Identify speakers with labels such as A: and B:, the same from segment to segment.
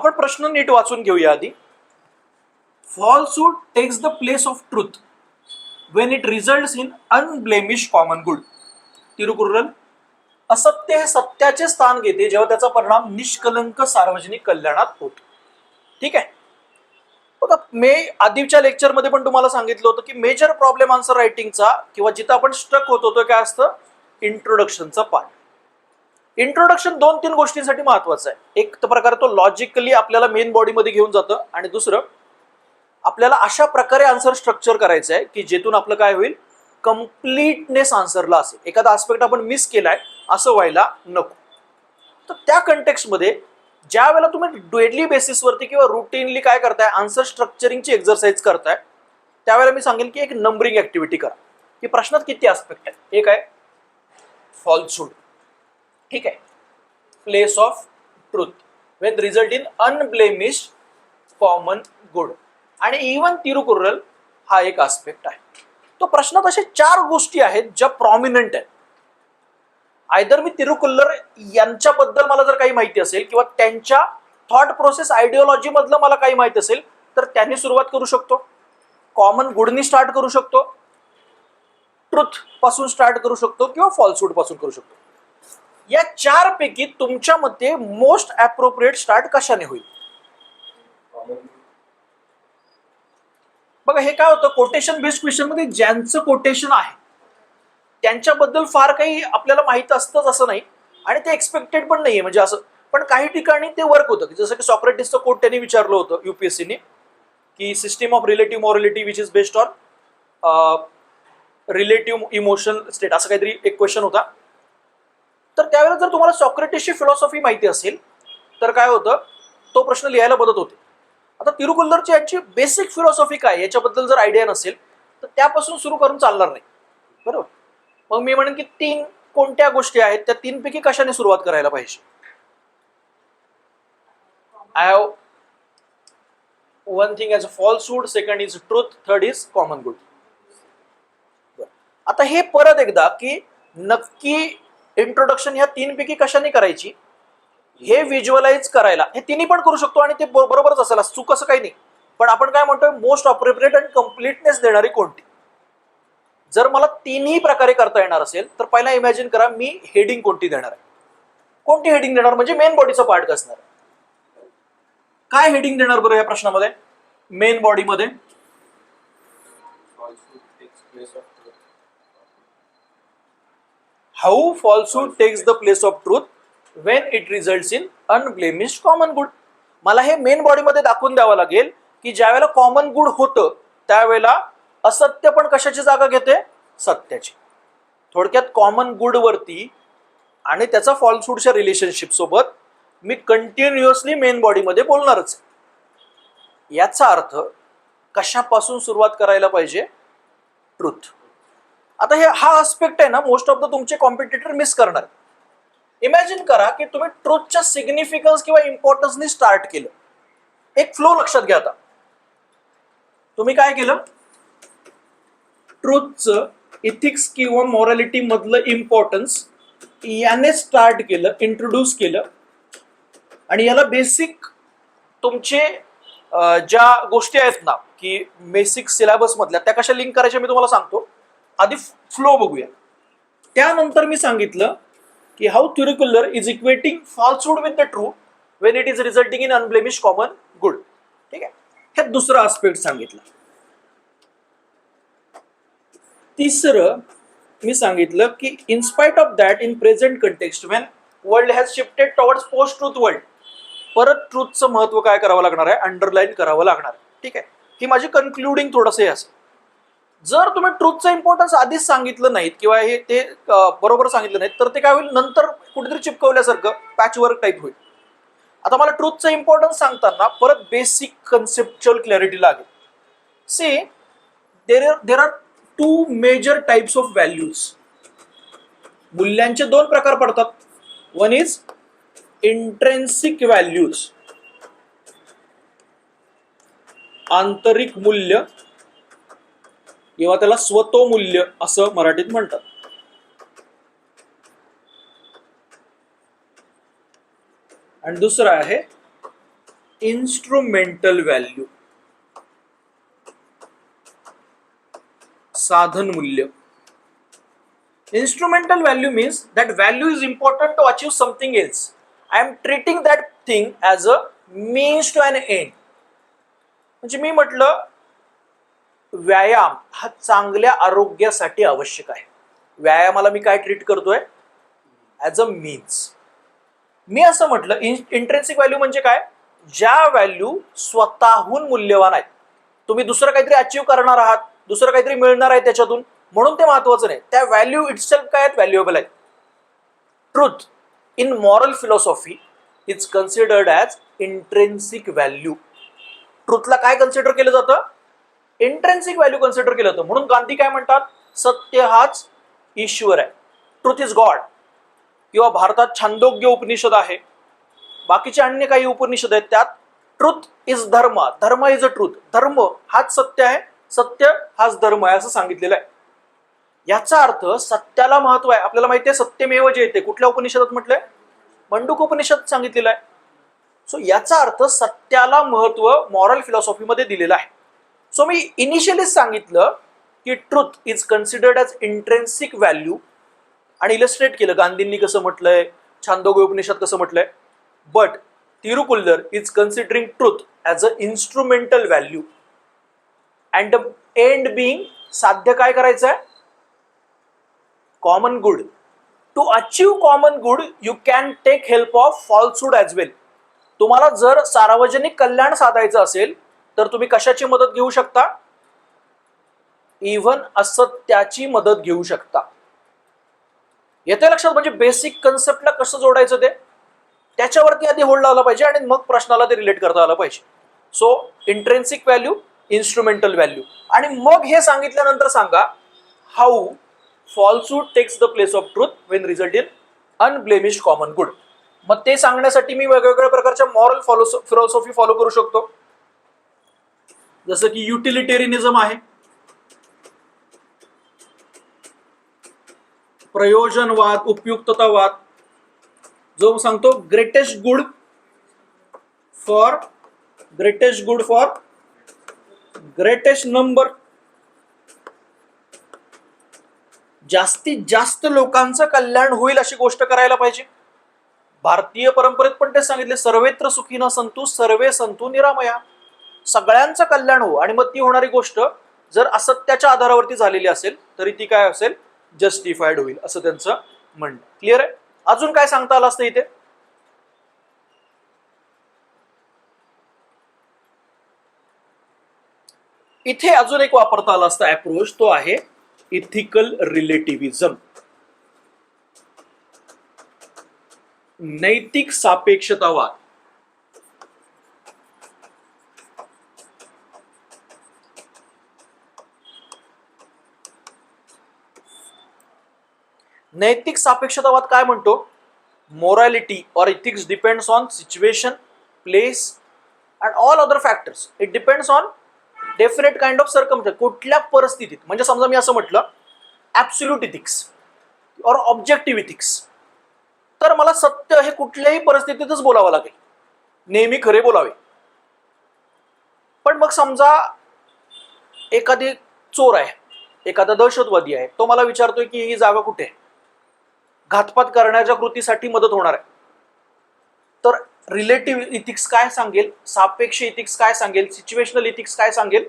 A: आपण प्रश्न नीट वाचून घेऊया आधी. Falsehood takes the place of truth when it result in unblemish common good Thirukkural असत्य हे सत्याचे स्थान घेते जेव्हा त्याचा परिणाम निष्कलंक सार्वजनिक कल्याणात होतो. ठीक आहे? बघा मे आधीच्या लेक्चरमध्ये पण तुम्हाला सांगितलं होतं की मेजर प्रॉब्लेम आन्सर रायटिंगचा किंवा जिथं आपण स्ट्रक होत होतो काय असतं? इंट्रोडक्शनचा पार्ट इंट्रोडक्शन दोन तीन गोष्टींसाठी महत्वाचं आहे. एक तर प्रकारे तो लॉजिकली आपल्याला मेन बॉडीमध्ये घेऊन जातं आणि दुसरं आपल्याला अशा प्रकारे आन्सर स्ट्रक्चर करायचं आहे की जेथून आपलं काय होईल? कम्प्लीटनेस आन्सरला असेल. एखादा आस्पेक्ट आपण मिस केलाय असं व्हायला नको. तर त्या कंटेक्स्टमध्ये ज्या वेळेला तुम्ही डेडली बेसिसवरती किंवा रुटीनली काय करताय आन्सर स्ट्रक्चरिंगची एक्झरसाईज करताय त्यावेळेला मी सांगेन की एक नंबरिंग ऍक्टिव्हिटी करा. की प्रश्नात किती आस्पेक्ट आहे एक आहे फॉल्सूड ठीक आहे. Place of truth with result in unblemish common good आणि इवन तिरुकुरल हा एक आस्पेक्ट आहे. तो प्रश्नात असे चार गोष्टी आहेत ज्या प्रॉमिनंट आहेत. आयदर मी तिरुकुल्लर यांच्याबद्दल मला जर काही माहिती असेल किंवा त्यांच्या थॉट प्रोसेस आयडिओलॉजी मधलं मला काही माहिती असेल तर त्यांनी सुरुवात करू शकतो. कॉमन गुडनी स्टार्ट करू शकतो. ट्रुथपासून स्टार्ट करू शकतो किंवा फॉल्सहुडपासून करू शकतो. या चार पैकी तुमच्या मते मोस्ट अप्रोप्रिएट स्टार्ट कशाने होईल? बघा हे काय होतं? कोटेशन बेस्ड क्वेश्चनमध्ये ज्यांचं कोटेशन आहे त्यांच्याबद्दल फार काही आपल्याला माहीत असतंच असं नाही आणि ते एक्सपेक्टेड पण नाहीये. म्हणजे असं पण काही ठिकाणी ते वर्क होतं. की जसं की सॉक्रेटिसचं कोट त्यांनी विचारलं होतं युपीएससीने की system of relative morality which is based on relative emotion state असं काहीतरी एक क्वेश्चन होता. तर त्यावेळेला जर तुम्हाला सॉक्रेटिसची फिलॉसॉफी माहिती असेल तर काय होतं? तो प्रश्न लिहायला मदत होते. आता तिरुकुल्लरची याची बेसिक फिलॉसॉफी काय? याच्याबद्दल जर आयडिया नसेल तर त्यापासून सुरू करून चालणार नाही. बरोबर? मग मी म्हणेन की तीन कोणत्या गोष्टी आहेत? त्या तीनपैकी कशाने सुरुवात करायला पाहिजे? I have one thing as a falsehood second is truth third is common good आता हे परत एकदा की नक्की इंट्रोडक्शन ह्या तीनपैकी कशाने करायची? हे व्हिज्युअलाइज करायला. हे तिन्ही पण करू शकतो आणि ते बरोबरच असेल चूक असं काही नाही. पण आपण काय म्हणतोय मोस्ट अप्रोप्रिएट अँड कम्प्लीटनेस देणारी कोणती? जर मला तिन्ही प्रकारे करता येणार असेल तर पहिला इमॅजिन करा मी हेडिंग कोणती देणार आहे? कोणती हेडिंग देणार? म्हणजे मेन बॉडीचा पार्ट कसणार काय हेडिंग देणार बरं या प्रश्नामध्ये? मेन बॉडीमध्ये how falsehood takes the place of truth when it result in unblemish common good मला हे मेन बॉडीमध्ये दाखवून द्यावं लागेल की ज्यावेळेला कॉमन गुड होतं त्यावेळेला असत्य पण कशाची जागा घेते? सत्याची. थोडक्यात कॉमन गुड वरती आणि त्याचा फॉल्सहुडच्या रिलेशनशिप सोबत मी कंटिन्युअसली मेन बॉडीमध्ये बोलणारच. याचा अर्थ कशापासून सुरुवात करायला पाहिजे? ट्रुथ आता हे हा आस्पेक्ट आहे ना मोस्ट ऑफ द तुमचे कॉम्पिटिटर मिस करणार इमॅजिन करा की तुम्ही ट्रुथच्या सिग्निफिकन्स किंवा इम्पॉर्टन्सनी स्टार्ट केलं. एक फ्लो लक्षात घ्या आता. तुम्ही काय केलं? ट्रुथचं इथिक्स किंवा मॉरॅलिटी मधलं इम्पॉर्टन्स याने स्टार्ट केलं इंट्रोड्यूस केलं. आणि याला बेसिक तुमचे ज्या गोष्टी आहेत ना की बेसिक सिलेबस मधल्या त्या कशा लिंक करायच्या मी तुम्हाला सांगतो. आधी फ्लो बघूया. त्यानंतर मी सांगितलं की how Thirukkural is equating falsehood with the true when it is resulting in unblemish common good ठीक आहे? हे दुसरं आस्पेक्ट सांगितलं. तिसरं मी सांगितलं की inspite of that in present context when world has shifted towards post truth world परत ट्रूथचं महत्त्व काय करावं लागणार आहे? अंडरलाईन करावं लागणार आहे. ठीक आहे? ही माझी कन्क्लुडिंग थोडंसं हे असं. जर तुम्ही ट्रूथचं इम्पॉर्टन्स आधीच सांगितलं नाहीत किंवा हे ते बरोबर सांगितलं नाहीत तर ते काय होईल? नंतर कुठेतरी चिपकवल्यासारखं पॅचवर्क टाईप होईल. आता मला ट्रूथचं इम्पॉर्टन्स सांगताना परत बेसिक कन्सेप्च्युअल क्लॅरिटी लागेल. See there are there are two major types of values मूल्यांचे दोन प्रकार पडतात. वन इज इंट्रेन्सिक व्हॅल्यूज आंतरिक मूल्य किंवा त्याला स्वतो मूल्य असं मराठीत म्हणतात. आणि दुसरं आहे इन्स्ट्रुमेंटल व्हॅल्यू साधन मूल्य instrumental value means that value is important to achieve something else I am treating that thing as a means to an end म्हणजे मी म्हटलं व्यायाम हा चांगल्या आरोग्यासाठी आवश्यक आहे. व्यायामाला मी काय ट्रीट करतोय? ॲज अ मीन्स मी असं म्हटलं इंट्रेन्सिक व्हॅल्यू म्हणजे काय? ज्या व्हॅल्यू स्वतःहून मूल्यवान आहेत. तुम्ही दुसरं काहीतरी अचीव करणार आहात दुसरं काहीतरी मिळणार आहे त्याच्यातून म्हणून ते महत्वाचं नाही. त्या व्हॅल्यू इटसेल्फ काय आहेत? व्हॅल्युएबल आहेत. Truth in moral philosophy is considered as intrinsic value ट्रुथला काय कन्सिडर केलं जातं? इंट्रेन्सिक व्हॅल्यू कन्सिडर केलं होतं. म्हणून गांधी काय म्हणतात? सत्य हाच ईश्वर आहे. ट्रुथ इज गॉड किंवा भारतात छांदोग्य उपनिषद आहे. बाकीचे अन्य काही उपनिषद आहेत त्यात ट्रुथ इज धर्म. धर्म इज अ ट्रुथ धर्म हाच सत्य आहे. सत्य हाच धर्म आहे असं सांगितलेलं आहे. याचा अर्थ सत्याला महत्त्व आहे. आपल्याला माहिती आहे सत्यमेव जे येते कुठल्या उपनिषदात म्हटलंय? मंडूक उपनिषद सांगितलेलं आहे. सो याचा अर्थ सत्याला महत्त्व मॉरल फिलॉसॉफीमध्ये दिलेलं आहे. सो मी इनिशियलीच सांगितलं की truth is considered as intrinsic value आणि इलस्ट्रेट केलं. गांधींनी कसं म्हटलंय छांदोग्य उपनिषद कसं म्हटलंय. But Thirukkural is considering truth as a instrumental value and the end being साध्य काय करायचं आहे common good to achieve common good you can take help of falsehood as well तुम्हाला जर सार्वजनिक कल्याण साधायचं असेल तर तुम्ही कशाची मदत घेऊ शकता? इव्हन असत्याची मदत घेऊ शकता. येते लक्षात? म्हणजे बेसिक कन्सेप्टला कसं जोडायचं ते? त्याच्यावरती आधी होल्ड लावला पाहिजे आणि मग प्रश्नाला ते रिलेट करता आलं पाहिजे. So intrinsic value instrumental value आणि मग हे सांगितल्यानंतर सांगा how falsehood takes the place of truth when result in unblemish common good मग ते सांगण्यासाठी मी वेगवेगळ्या प्रकारच्या मॉरल फॉलो फिलॉसॉफी फॉलो करू शकतो. जसं की युटिलिटेरियनिझम आहे. प्रयोजनवाद उपयुक्ततावाद. जो सांगतो greatest good for greatest good for greatest number जास्तीत जास्त लोकांचं कल्याण होईल अशी गोष्ट करायला पाहिजे. भारतीय परंपरेत पण ते सांगितले सर्वेत्र सुखी न संतू सर्वे संतू निरामया. सगळ्यांचं कल्याण हो. आणि मग ती होणारी गोष्ट जर असत्याच्या आधारावरती झालेली असेल तरी ती काय असेल? जस्टिफाईड होईल असं त्यांचं म्हणणं. क्लिअर आहे? अजून काय सांगता आलं असतं इथे? इथे अजून एक वापरता आला असता अप्रोच तो आहे इथिकल रिलेटिव्हिझम नैतिक सापेक्षतावाद. नैतिक सापेक्षतावाद काय म्हणतो? Morality or ethics depends on situation place and all other factors it depends on definite kind of circum कुठल्या परिस्थितीत? म्हणजे समजा मी असं म्हटलं ॲब्सुल्यूट इथिक्स और ऑब्जेक्टिव्ह इथिक्स तर मला सत्य हे कुठल्याही परिस्थितीतच बोलावं लागेल. नेहमी खरे बोलावे. पण मग समजा एखादी चोर आहे एखादा दहशतवादी आहे तो मला विचारतोय की ही जागा कुठे आहे? घातपात करण्याच्या कृतीसाठी मदत होणार आहे. तर रिलेटिव्ह इथिक्स काय सांगेल? सापेक्ष इथिक्स काय सांगेल? सिच्युएशनल इथिक्स काय सांगेल?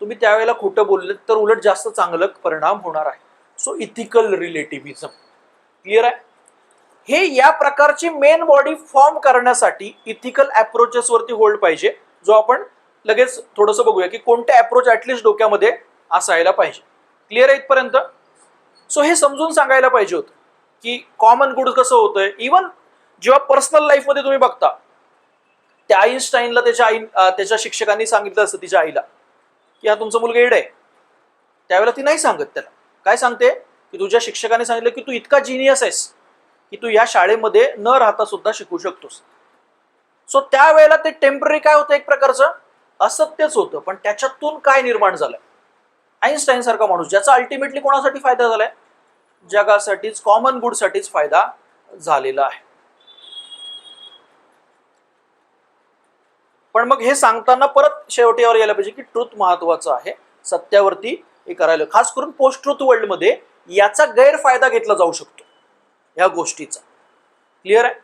A: तुम्ही त्यावेळेला खोटं बोलले तर उलट जास्त चांगलं परिणाम होणार आहे. सो इथिकल रिलेटिव्हिझम क्लिअर आहे? हे या प्रकारची मेन बॉडी फॉर्म करण्यासाठी इथिकल अप्रोचेस वरती होल्ड पाहिजे जो आपण लगेच थोडंसं बघूया की कोणते अप्रोच ऍटलिस्ट डोक्यामध्ये असायला पाहिजे. क्लिअर आहे इथपर्यंत? सो हे समजून सांगायला पाहिजे होतं की कॉमन गुड कसं होतंय? इवन जेव्हा पर्सनल लाईफमध्ये तुम्ही बघता त्या आईन्स्टाईनला त्याच्या आई त्याच्या शिक्षकांनी सांगितलं असतं तिच्या आईला की हा तुमचा मुलगा एड आहे. त्यावेळेला ती नाही सांगत त्याला. काय सांगते? की तुझ्या शिक्षकाने सांगितलं की तू इतका जिनियस आहेस की तू या शाळेमध्ये न राहता सुद्धा शिकू शकतोस. सो त्यावेळेला ते टेंपररी काय होतं एक प्रकारचं? असत्यच होतं. पण त्याच्यातून काय निर्माण झालंय? आईन्स्टाईन सारखा माणूस ज्याचा अल्टिमेटली कोणासाठी फायदा झालाय? जगासाठीच कॉमन गुडसाठीच फायदा झालेला आहे. पण मग हे सांगताना परत शेवटीवर यायला पाहिजे की ट्रुथ महत्वाचं आहे. सत्यावरती हे करायला खास करून पोस्ट ट्रुथ वर्ल्डमध्ये याचा गैरफायदा घेतला जाऊ शकतो. या गोष्टीचा. क्लिअर आहे?